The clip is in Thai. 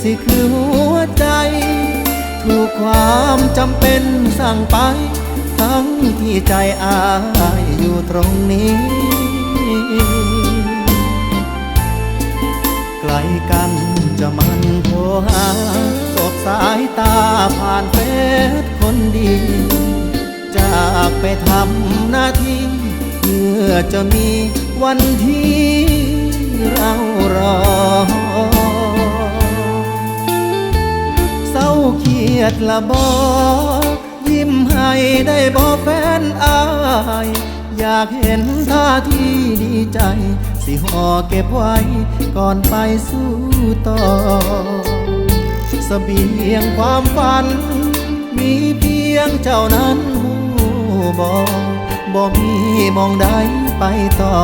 ่สิคือหัวใจ ถูกความจำเป็นสั่งไป ทั้งที่ใจอายอยู่ตรงนี้ ไกลกันจะมันโทรหาสบสายตาผ่านเฟซคนดี จากไปทำหน้าที่เพื่อจะมีวันที่เรา เครียดละบอกยิ้มให้ได้บอกแฟนอาย อยากเห็นท่าทีดีใจ สิห่อเก็บไว้ก่อนไปสู้ต่อเสบียงความฝัน มีเพียงเจ้านั้นหูบอบ่มีมองใดไปต่อ